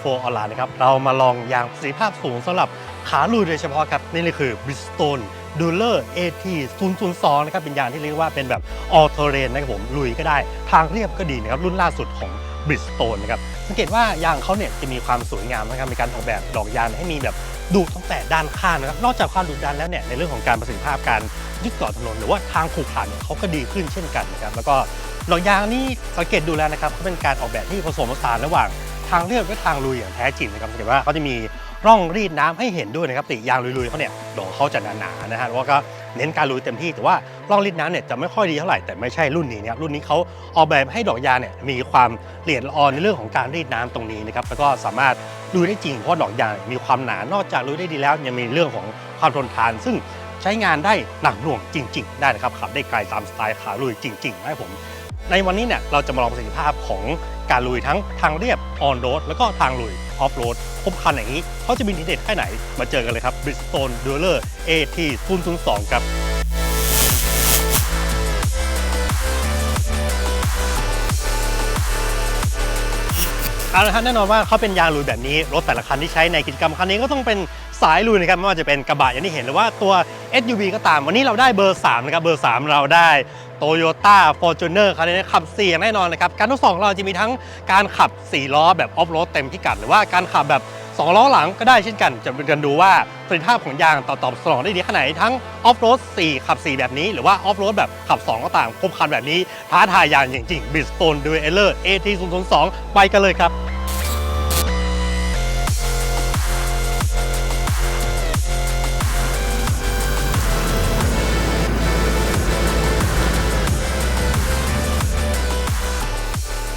โฟออนไลน์นะครับ เรามาลองยางประสิทธิภาพสูงสำหรับขาลุยโดยเฉพาะครับ นี่เลยคือ Bridgestone Dueler AT 002นะครับเป็นยางที่เรียกว่าเป็นแบบ all terrain นะครับผมลุยก็ได้ ทางเรียบก็ดีนะครับ รุ่นล่าสุดของ Bridgestone นะครับสังเกตว่ายางเขาเนี่ยจะมีความสวยงามนะครับในการออกแบบดอกยางให้มีแบบดูตั้งแต่ด้านข้างนะครับนอกจากความดุดันแล้วเนี่ยในเรื่องของการประสิทธิภาพการยึดเกาะถนน หรือว่าทางขรุขระเนี่ยเขาก็ดีขึ้นเช่นกันนะครับแล้วก็ดอกยางนี่สังเกตดูแล้วนะครับเขาเป็นการออกแบบที่ผสมผสานระหว่าง ทางเรียบและทางลุยอย่างแท้จริงนะครับสังเกตว่าเขาจะมีร่องรีดน้ำให้เห็นด้วยนะครับติยางลุยๆเขาเนี่ยดอกเขาจะหนาๆนะฮะแล้วก็เน้นการลุยเต็มที่แต่ว่าร่องรีดน้ำเนี่ยจะไม่ค่อยดีเท่าไหร่แต่ไม่ใช่รุ่นนี้นะครับรุ่นนี้เขาออกแบบให้ดอกยางเนี่ยมีความละเอียดละออในเรื่องของการรีดน้ำตรงนี้นะครับแล้วก็สามารถลุยได้จริงเพราะดอกยางมีความหนานอกจากลุยได้ดีแล้ว ยังมีเรื่องของความทนทาน ซึ่งใช้งานได้หนักหน่วงจริง ๆ ได้นะครับขับได้ไกลตามสไตล์ขาลุยจริงๆนะครับผม ในวันนี้เนี่ยเราจะมาลองประสิทธิภาพของการลุยทั้งทางเรียบออนโรดแล้วก็ทางลุยออฟโรดครบคันอย่างนี้เขาจะมีทีเด็ดแค่ไหน มาเจอกันเลยครับ Bridgestone Dueler AT 002ครับเอาละครับแน่นอนว่าเขาเป็นยางลุยแบบนี้ รถแต่ละคันที่ใช้ในกิจกรรมคันนี้ก็ต้องเป็น สายลุยนะครับไม่ว่าจะเป็นกระบะอย่างที่เห็นหรือว่าตัว SUV ก็ตาม วันนี้เราได้เบอร์3นะครับเบอร์ 3 เราได้ Toyota Fortuner คันนี้ขับ4อย่างแน่นอนนะครับการทดสอบของเราจะมีทั้งการขับ 4 ล้อแบบออฟโรดเต็มพิกัด หรือว่าการขับแบบ 2 ล้อหลังก็ได้เช่นกัน จะเป็นกันดูว่าประสิทธิภาพของยางต่อตอบสนองได้ดีแค่ไหนทั้งออฟโรด4 ขับ 4 แบบนี้ หรือว่าออฟโรดแบบขับ 2 ก็ตามครบคันแบบนี้ท้าทายยางจริงๆ Bridgestone Dueler AT 002 ไปกันเลยครับ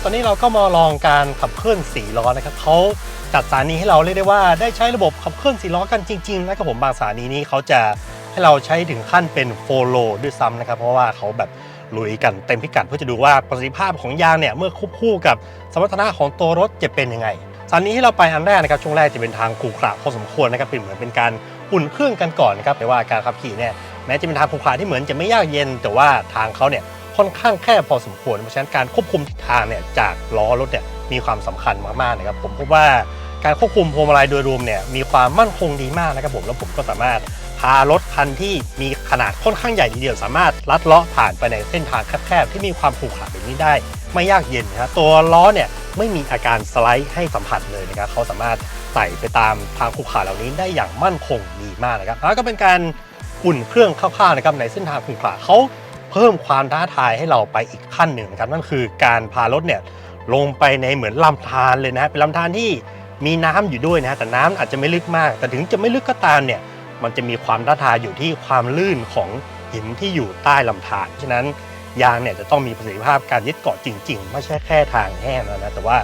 ตอนนี้เราก็มาลองการขับเคลื่อน4ล้อนะครับเขาจัดสถานีให้เราเรียกได้ว่าได้ใช้ระบบขับเคลื่อน4ล้อกันจริงๆนะครับผมบางสถานีนี้เขาจะให้เราใช้ถึงขั้นเป็นโฟโลด้วยซ้ำนะครับ เพราะว่าเขาแบบลุยกันเต็มพิกัดเพื่อจะดูว่าประสิทธิภาพของยางเนี่ยเมื่อควบคู่กับสมรรถนะของตัวรถจะเป็นยังไงสถานีที่เราไปอันแรกนะครับช่วงแรกจะเป็นทางขรุขระพอสมควรนะครับเป็นเหมือนเป็นการอุ่นเครื่องกันก่อนนะครับแต่ว่าการขับขี่เนี่ยแม้จะเป็นทางขรุขระที่เหมือนจะไม่ยากเย็น แต่ว่าทางเขาเนี่ย ค่อนข้างแคบพอสมควร เพราะฉะนั้นการควบคุมทิศทางเนี่ยจากล้อรถเนี่ยมีความสำคัญมากๆนะครับผมพบว่าการควบคุมพวงมาลัยโดยรวมเนี่ยมีความมั่นคงดีมากนะครับผมแล้วผมก็สามารถพารถคันที่มีขนาดค่อนข้างใหญ่ทีเดียวสามารถลัดเลาะผ่านไปในเส้นทางแคบๆที่มีความขรุขระแบบนี้ได้ ไม่ยากเย็นนะครับตัวล้อเนี่ยไม่มีอาการสไลด์ให้สัมผัสเลยนะครับเขาสามารถใส่ไปตามทางขรุขระเหล่านี้ได้อย่างมั่นคงดีมากนะครับแล้วก็เป็นการอุ่นเครื่องคร่าวๆนะครับในเส้นทางขรุขระเขา เพิ่มความท้าทายให้เราไปอีกขั้นหนึ่งนะครับนั่นคือการพารถเนี่ยลงไปในเหมือนลำธารเลยนะเป็นลำธารที่มีน้ำอยู่ด้วยนะแต่น้ำอาจจะไม่ลึกมาก แต่ถึงจะไม่ลึกก็ตามเนี่ยมันจะมีความท้าทายอยู่ที่ความลื่นของหินที่อยู่ใต้ลำธารฉะนั้นยางเนี่ยจะต้องมีประสิทธิภาพการยึดเกาะจริง ๆ ไม่ใช่แค่ทางแห้งแล้วนะแต่ว่า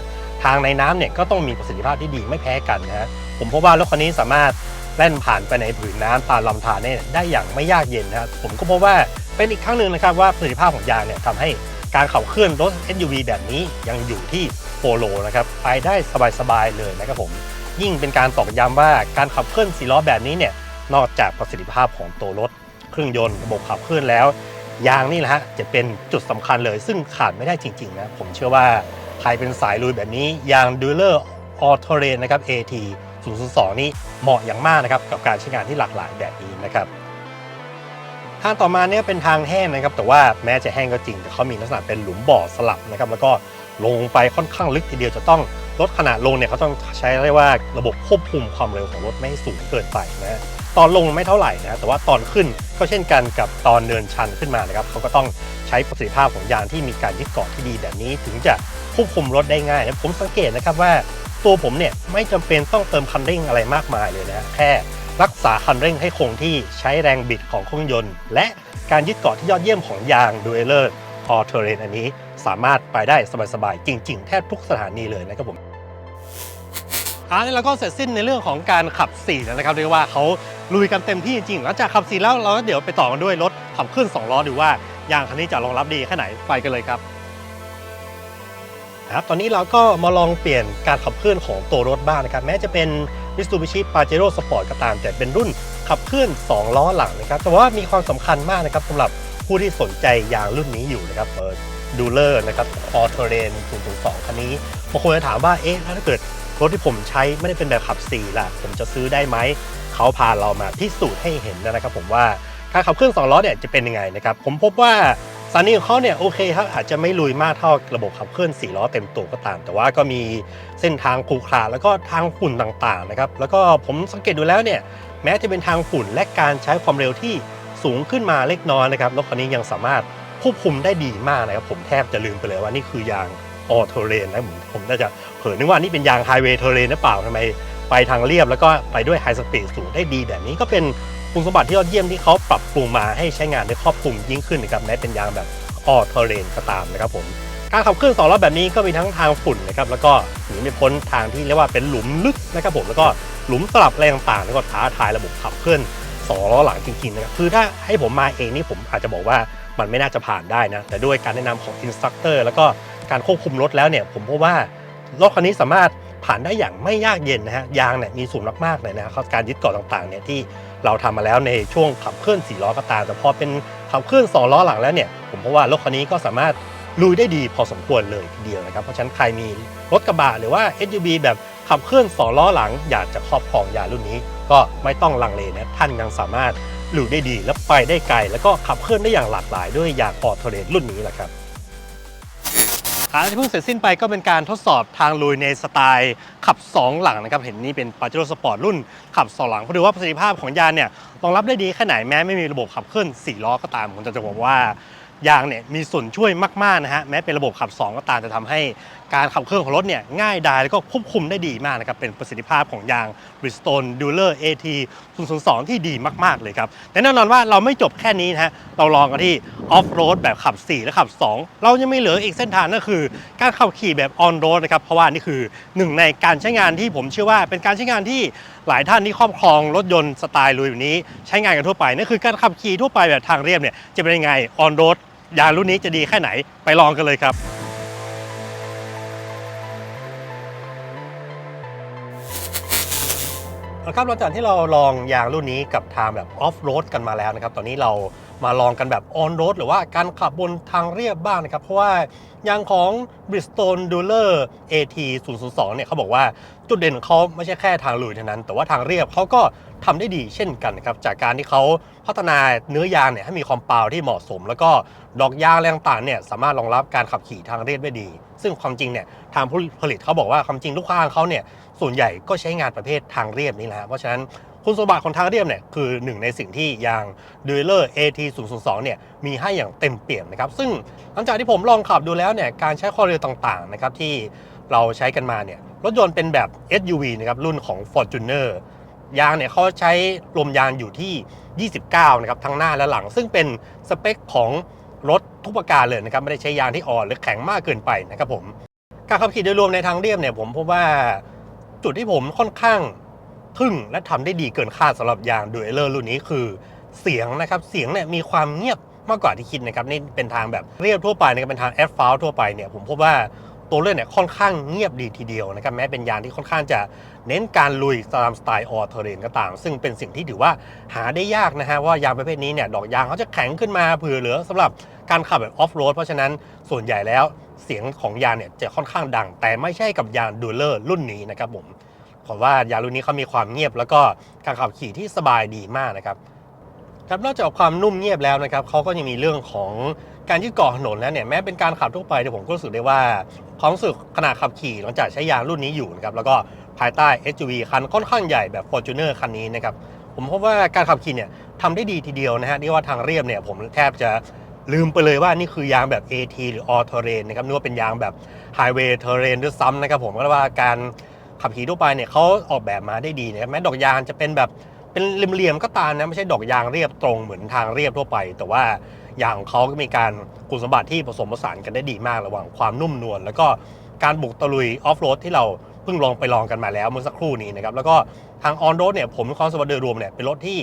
ทางในน้ำเนี่ยก็ต้องมีประสิทธิภาพที่ดีไม่แพ้กันนะผมพบว่ารถคันนี้สามารถแล่นผ่านไปในผืนน้ำตามลำธารเนี่ยได้อย่างไม่ยากเย็นนะครับผมก็พบว่า เป็นอีกครั้งหนึ่งนะครับว่าประสิทธิภาพของยางเนี่ยทำให้การขับเคลื่อนรถ SUV แบบนี้ยังอยู่ที่โปโลนะครับไปได้สบายๆเลยนะครับผมยิ่งเป็นการตอกย้ำว่าการขับเคลื่อนสีล้อแบบนี้เนี่ยนอกจากประสิทธิภาพของตัวรถ เครื่องยนต์ระบบขับเคลื่อนแล้ว ยางนี่แหละฮะจะเป็นจุดสำคัญเลย ซึ่งขาดไม่ได้จริงๆนะผมเชื่อว่าใครเป็นสายลุยแบบนี้ ยาง d u e l e r All Terrain นะครับ AT 002 นี่เหมาะอย่างมากนะครับกับการใช้งานที่หลากหลายแบบนี้นะครับ ทางต่อมาเนี่ยเป็นทางแห้งนะครับ แต่ว่าแม้จะแห้งก็จริง แต่เขามีลักษณะเป็นหลุมบ่อสลับนะครับ แล้วก็ลงไปค่อนข้างลึกทีเดียวจะต้องลดขนาดลงเนี่ยเขาต้องใช้เรียกว่าระบบควบคุมความเร็วของรถไม่ให้สูงเกินไปนะตอนลงไม่เท่าไหร่นะแต่ว่าตอนขึ้นก็เช่นกันกับตอนเนินชันขึ้นมานะครับเขาก็ต้องใช้ประสิทธิภาพของยางที่มีการยึดเกาะที่ดีแบบนี้ ถึงจะควบคุมรถได้ง่ายนะผมสังเกตนะครับว่าตัวผมเนี่ยไม่จำเป็นต้องเติมคันเร่งอะไรมากมายเลยนะแค่ รักษาคันเร่งให้คงที่ใช้แรงบิดของเครื่องยนต์ และการยึดเกาะที่ยอดเยี่ยมของยาง Dueler All Terrain อันนี้สามารถไปได้สบายๆ จริง ๆ แทบทุกสถานีเลยนะครับผมอันนี้เราก็เสร็จสิ้นในเรื่องของการขับ4แล้วนะครับเรียกว่าเขาลุยกันเต็มที่จริงๆหลังจากขับ4แล้วเราก็เดี๋ยวไปต่อกันด้วยรถขับเคลื่อน2ล้อดูว่ายางคันนี้จะรองรับดีแค่ไหนไปกันเลยครับ นะครับตอนนี้เราก็มาลองเปลี่ยนการขับเคลื่อนของตัวรถบ้างนะครับ แม้จะเป็น Mitsubishi Pajero Sport ก็ตาม แต่เป็นรุ่นขับเคลื่อน 2 ล้อหลังนะครับ แต่ว่ามีความสำคัญมากนะครับสำหรับผู้ที่สนใจยางรุ่นนี้อยู่นะครับดูเลอร์นะครับ All Terrain 002คันนี้บางคนจะถามว่าเอ๊ะแล้วถ้าเกิดรถที่ผมใช้ไม่ได้เป็นแบบขับ4ล่ะ ผมจะซื้อได้ไหม เขาพาเรามาพิสูจน์ให้เห็นนะครับผมว่าการขับเคลื่อนสองล้อเนี่ยจะเป็นยังไงนะครับ ผมพบว่า สถานีของเขาเนี่ยโอเคครับอาจจะไม่ลุยมากเท่าระบบขับเคลื่อน4ล้อเต็มตัวก็ตาม แต่ว่าก็มีเส้นทางขรุขระแล้วก็ทางฝุ่นต่างๆนะครับแล้วก็ผมสังเกตดูแล้วเนี่ยแม้จะเป็นทางฝุ่นและการใช้ความเร็วที่สูงขึ้นมาเล็กน้อยนะครับรถคันนี้ยังสามารถควบคุมได้ดีมากนะครับผมแทบจะลืมไปเลยว่านี่คือยางออเทเรนนะผมผมน่าจะเผลอนึกว่านี่เป็นยางไฮเวย์เทเรนหรือเปล่าทำไมไปทางเรียบแล้วก็ไปด้วยไฮสปีดสูงได้ดีแบบนี้ก็เป็น คุณสมบัติที่ยอดเยี่ยมที่เขาปรับปรุงมาให้ใช้งานได้ครอบคลุมยิ่งขึ้นนะครับแม้เป็นยางแบบออเทเรนก็ตามนะครับผมการขับเคลื่อนสองล้อแบบนี้ก็มีทั้งทางฝุ่นนะครับแล้วก็หนีไม่พ้นทางที่เรียกว่าเป็นหลุมลึกนะครับผมแล้วก็หลุมสลับอะไรต่างแล้วก็ท้าทายระบบขับเคลื่อนสองล้อหลังจริงๆนะครับคือถ้าให้ผมมาเองนี่ผมอาจจะบอกว่ามันไม่น่าจะผ่านได้นะแต่ด้วยการแนะนำของอินสตรัคเตอร์แล้วก็การควบคุมรถแล้วเนี่ยผมพบว่ารถคันนี้สามารถ ผ่านได้อย่างไม่ยากเย็นนะฮะยางเนี่ยมีสูงมากๆเลยนะครับการยึดเกาะต่างๆเนี่ยที่เราทำมาแล้วในช่วงขับเคลื่อน4ล้อก็ตามแต่พอเป็นขับเคลื่อน2ล้อหลังแล้วเนี่ยผมพบว่ารถคันนี้ก็สามารถลุยได้ดีพอสมควรเลยทีเดียวนะครับเพราะฉะนั้นใครมีรถกระบะหรือว่า SUV แบบขับเคลื่อน2ล้อหลังอยากจะครอบครองยารุ่นนี้ ก็ไม่ต้องลังเลนะท่านยังสามารถลุยได้ดีและไปได้ไกล แล้วก็ขับเคลื่อนได้อย่างหลากหลายด้วยยางออโตเรนรุ่นนี้แหละครับ การที่เพิ่งเสร็จสิ้นไปก็เป็นการทดสอบทางลุยในสไตล์ขับ 2 หลังนะครับ เห็นนี่เป็น Pajero Sport รุ่นขับ 2 หลังเพราะดูว่าประสิทธิภาพของยานเนี่ยรองรับได้ดีแค่ไหนแม้ไม่มีระบบขับเคลื่อน4ล้อก็ตามผมจะจะบอกว่ายางเนี่ยมีส่วนช่วยมากๆนะฮะแม้เป็นระบบขับ 2 ก็ตามจะทำให้ การขับเคลื่อนของรถเนี่ยง่ายดายแล้วก็ควบคุมได้ดีมากนะครับเป็นประสิทธิภาพของยาง Bridgestone Dueler AT 002 ที่ดีมาก ๆ เลยครับแต่แน่นอนว่าเราไม่จบแค่นี้นะฮะเราลองกันที่ออฟโรดแบบขับ 4 และขับ 2 เรายังไม่เหลืออีกเส้นทางนั่นคือ การขับขี่แบบออนโรดนะครับเพราะว่านี่คือหนึ่งในการใช้งานที่ผมเชื่อว่าเป็นการใช้งานที่หลายท่านที่ครอบครองรถยนต์สไตล์ลุยแบบนี้ ใช้งานกันทั่วไปนั่นคือการขับขี่ทั่วไปแบบทางเรียบเนี่ยจะเป็นยังไงออนโรดยานรุ่นนี้จะดีแค่ไหนไปลองกันเลยครับ นะครับหลังจากที่เราลองยางรุ่นนี้กับทางแบบออฟโรดกันมาแล้วนะครับ ตอนนี้เรามาลองกันแบบออนโรดหรือว่าการขับบนทางเรียบบ้างนะครับ เพราะว่ายางของ Bridgestone Dueler AT 002เนี่ยเขาบอกว่าจุดเด่นของเขาไม่ใช่แค่ทางลุยเท่านั้น แต่ว่าทางเรียบเขาก็ ทำได้ดีเช่นกันนะครับจากการที่เขาพัฒนาเนื้อยางเนี่ยให้มีความเปล่าที่เหมาะสม แล้วก็ดอกยางอะไรต่างๆเนี่ยสามารถรองรับการขับขี่ทางเรียบได้ดี ซึ่งความจริงเนี่ยทางผู้ผลิตเขาบอกว่าความจริงลูกค้าของเขาเนี่ยส่วนใหญ่ก็ใช้งานประเภททางเรียบนี่แหละเพราะฉะนั้นคุณสมบัติของทางเรียบเนี่ยคือหนึ่งในสิ่งที่ยาง d u e l e r AT 002เนี่ยมีให้อย่างเต็มเปี่ยมนะครับซึ่งหลังจากที่ผมลองขับดูแล้วเนี่ยการใช้ความเร็วต่างๆนะครับที่เราใช้กันมาเนี่ยรถยนต์เป็นแบบ SUV นะครับรุ่นของ Fortuner ยางเนี่ยเขาใช้ลมยางอยู่ที่ 29 นะครับทั้งหน้าและหลัง ซึ่งเป็นสเปคของรถทุกประการเลยนะครับ ไม่ได้ใช้ยางที่อ่อนหรือแข็งมากเกินไปนะครับผมการขับขี่โดยรวมในทางเรียบเนี่ยผมพบว่าจุดที่ผมค่อนข้างทึ่งและทำได้ดีเกินคาดสำหรับยางดูเอเลอร์รุ่นนี้คือเสียงนะครับเสียงเนี่ยมีความเงียบมากกว่าที่คิดนะครับนี่เป็นทางแบบเรียบทั่วไปนะครับเป็นทางแอสฟัลทั่วไปเนี่ยผมพบว่า ตัวเลือกเนี่ยค่อนข้างเงียบดีทีเดียวนะครับแม้เป็นยางที่ค่อนข้างจะเน้นการลุยตามสไตล์ออเทเรนก็ตาม ซึ่งเป็นสิ่งที่ถือว่าหาได้ยากนะฮะว่ายางประเภทนี้เนี่ยดอกยางเขาจะแข็งขึ้นมาเผื่อเหลือสำหรับการขับแบบออฟโรดเพราะฉะนั้นส่วนใหญ่แล้วเสียงของยางเนี่ยจะค่อนข้างดัง แต่ไม่ใช่กับยางดูเลอร์รุ่นนี้นะครับผมผมว่ายางรุ่นนี้เขามีความเงียบ แล้วก็การขับขี่ที่สบายดีมากนะครับ ครับนอกจากความนุ่มเงียบแล้วนะครับเขาก็ยังมีเรื่องของการยืดเกาะถนนแล้วเนี่ยแม้เป็นการขับทั่วไปแต่ผมก็รู้สึกได้ว่าความรู้สึกขณะขับขี่หลังจากใช้ยางรุ่นนี้อยู่นะครับแล้วก็ภายใต้ SUV คันค่อนข้างใหญ่แบบ Fortuner คันนี้นะครับผมพบว่าการขับขี่เนี่ยทำได้ดีทีเดียวนะฮะที่ว่าทางเรียบเนี่ยผมแทบจะลืมไปเลยว่านี่คือยางแบบ AT หรือ All Terrain นะครับนึกว่าเป็นยางแบบ Highway Terrain ด้วยซ้ำนะครับผมก็ว่าการขับขี่ทั่วไปเนี่ยเขาออกแบบมาได้ดีนะครับแม้ดอกยางจะเป็นแบบ เป็นเหลี่ยมๆก็ตามนะไม่ใช่ดอกยางเรียบตรงเหมือนทางเรียบทั่วไป แต่ว่ายางของเขาก็มีการคุณสมบัติที่ผสมผสานกันได้ดีมากระหว่างความนุ่มนวลแล้วก็การบุกตะลุยออฟโรดที่เราเพิ่งลองไปลองกันมาแล้วเมื่อสักครู่นี้นะครับแล้วก็ทางออนโรดเนี่ยผมความสมบัติโดยรวมเนี่ยเป็นรถที่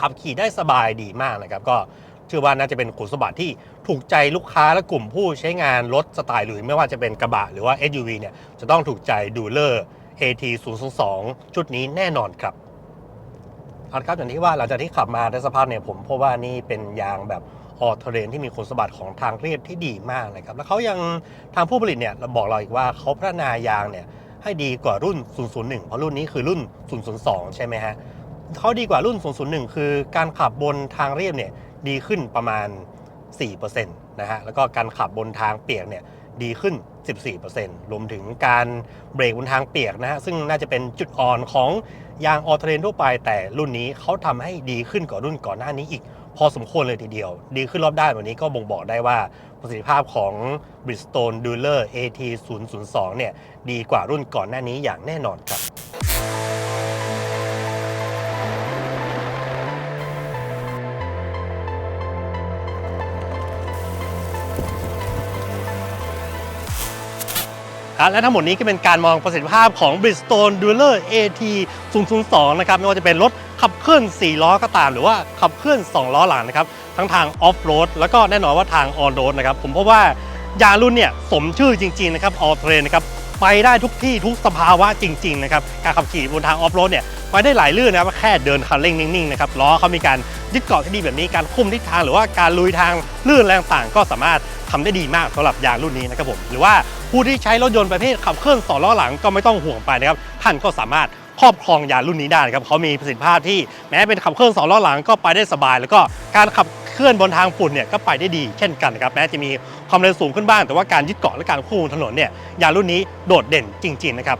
ขับขี่ได้สบายดีมากนะครับก็เชื่อว่าน่าจะเป็นคุณสมบัติที่ถูกใจลูกค้าและกลุ่มผู้ใช้งานรถสไตล์หรือไม่ว่าจะเป็นกระบะหรือว่า SUV เนี่ยจะต้องถูกใจดูเลอร์ AT 002 ชุดนี้แน่นอนครับ เอาละครับอย่างที่ว่าหลังจากที่ขับมาได้สักพักเนี่ยผมพบว่านี่เป็นยางแบบออเทเรนที่มีคุณสมบัติของทางเรียบที่ดีมากเลยครับ แล้วเขายังทางผู้ผลิตเนี่ยบอกเราอีกว่าเขาพัฒนายางเนี่ยให้ดีกว่ารุ่น 001 เพราะรุ่นนี้คือรุ่น 002 ใช่ไหมฮะเขาดีกว่ารุ่น 001 คือการขับบนทางเรียบเนี่ยดีขึ้นประมาณ 4%นะฮะ แล้วก็การขับบนทางเปียกเนี่ย ดีขึ้น 14%รวมถึงการเบรกบนทางเปียกนะฮะ ซึ่งน่าจะเป็นจุดอ่อนของยางออเทรนทั่วไป แต่รุ่นนี้เขาทำให้ดีขึ้นกว่ารุ่นก่อนหน้านี้อีก พอสมควรเลยทีเดียว ดีขึ้นรอบด้านแบบนี้ก็บ่งบอกได้ว่าประสิทธิภาพของ Bridgestone Dueler AT 002 เนี่ยดีกว่ารุ่นก่อนหน้านี้อย่างแน่นอนครับ ครับและทั้งหมดนี้ก็เป็นการมองประสิทธิภาพของ Bridgestone Dueler AT 002นะครับไม่ว่าจะเป็นรถขับเคลื่อน 4 ล้อก็ตาม หรือว่าขับเคลื่อน 2 ล้อหลังนะครับทั้งทางออฟโรดแล้วก็แน่นอนว่าทางออนโรดนะครับผมพบว่ายางรุ่นเนี่ยสมชื่อจริงๆนะครับออเทรนนะครับ ไปได้ทุกที่ทุกสภาวะจริงๆนะครับการขับขี่บนทางออฟโรดเนี่ยไปได้หลายลื่นนะครับแค่เดินคันเร่งนิ่งๆนะครับล้อเขามีการยึดเกาะที่ดีแบบนี้การคุมทิศทางหรือว่าการลุยทางลื่นแรงต่างก็สามารถทำได้ดีมากสำหรับยางรุ่นนี้นะครับผมหรือว่าผู้ที่ใช้รถยนต์ประเภทขับเคลื่อนสองล้อหลังก็ไม่ต้องห่วงไปนะครับท่านก็สามารถครอบครองยางรุ่นนี้ได้ครับเขามีประสิทธิภาพที่แม้เป็นขับเคลื่อนสองล้อหลังก็ไปได้สบาย แล้วก็การขับเคลื่อนบนทางฝุ่นเนี่ยก็ไปได้ดีเช่นกันนะครับแม้จะมี ความเร็วสูงขึ้นบ้าง แต่ว่าการยึดเกาะและการควบคุมถนนเนี่ยยางรุ่นนี้โดดเด่นจริง ๆ นะครับ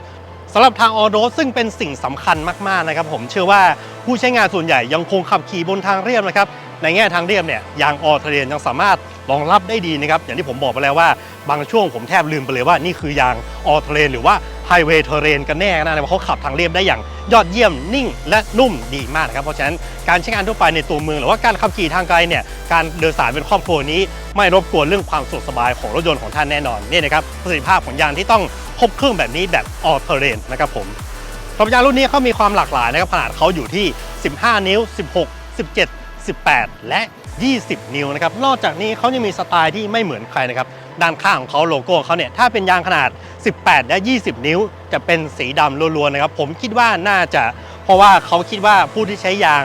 สำหรับทางออโรดซึ่งเป็นสิ่งสำคัญมากๆนะครับผมเชื่อว่าผู้ใช้งานส่วนใหญ่ยังคงขับขี่บนทางเรียบนะครับ ในแง่ทางเรียบเนี่ยยางออเทเรนยังสามารถรองรับได้ดีนะครับอย่างที่ผมบอกไปแล้วว่าบางช่วงผมแทบลืมไปเลยว่านี่คือยางออเทเรนหรือว่าไฮเวย์เทเรนกันแน่นะว่าเขาขับทางเรียบได้อย่างยอดเยี่ยมนิ่งและนุ่มดีมากนะครับ เพราะฉะนั้นการใช้งานทั่วไปในตัวเมือง หรือว่าการขับขี่ทางไกลเนี่ยการเดินสายเป็นครอบครัวนี้ ไม่รบกวนเรื่องความสะดวกสบายของรถยนต์ของท่านแน่นอนนี่นะครับประสิทธิภาพของยางที่ต้องครบเครื่องแบบนี้แบบออเทเรนนะครับผมสำหรับยางรุ่นนี้เขามีความหลากหลายนะครับขนาดเขาอยู่ที่ 15 นิ้ว 16 17 18 และ 20 นิ้วนะครับ นอกจากนี้เขายังมีสไตล์ที่ไม่เหมือนใครนะครับ ด้านข้างของเขาโลโก้เขาเนี่ย ถ้าเป็นยางขนาด 18 และ 20 นิ้ว จะเป็นสีดำล้วนๆนะครับ ผมคิดว่าน่าจะ เพราะว่าเขาคิดว่าผู้ที่ใช้ยาง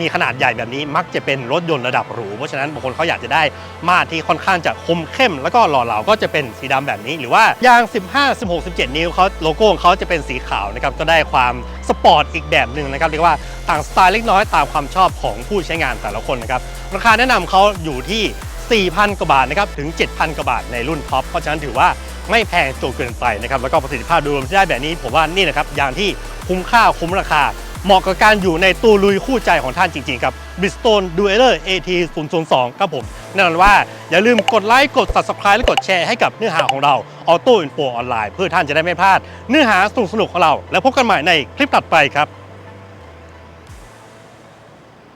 มีขนาดใหญ่แบบนี้มักจะเป็นรถยนต์ระดับหรู เพราะฉะนั้นบางคนเขาอยากจะได้มาตรที่ค่อนข้างจะคมเข้ม แล้วก็หล่อเหลาก็จะเป็นสีดำแบบนี้ หรือว่ายาง 15 16 17 นิ้วเขาโลโก้ของเขาจะเป็นสีขาวนะครับก็ได้ความสปอร์ตอีกแบบหนึ่งนะครับเรียกว่าต่างสไตล์เล็กน้อยตามความชอบของผู้ใช้งานแต่ละคนนะครับราคาแนะนำเขาอยู่ที่ 4,000 กว่าบาทนะครับถึง 7,000 กว่าบาทในรุ่นท็อปเพราะฉะนั้นถือว่าไม่แพงจนเกินไปนะครับแล้วก็ประสิทธิภาพโดยรวมที่ได้แบบนี้ผมว่านี่นะครับอย่างที่คุ้มค่าคุ้มราคา เหมาะกับการอยู่ในตู้ลุยคู่ใจของท่านจริงๆครับ Bridgestone Dueler AT 002ครับผมแน่นอนว่าอย่าลืมกดไลค์กด Subscribe และกดแชร์ให้กับเนื้อหาของเรา Auto Info ออนไลน์เพื่อท่านจะได้ไม่พลาด เนื้อหาสนุกๆของเรา แล้วพบกันใหม่ในคลิปถัดไปครับ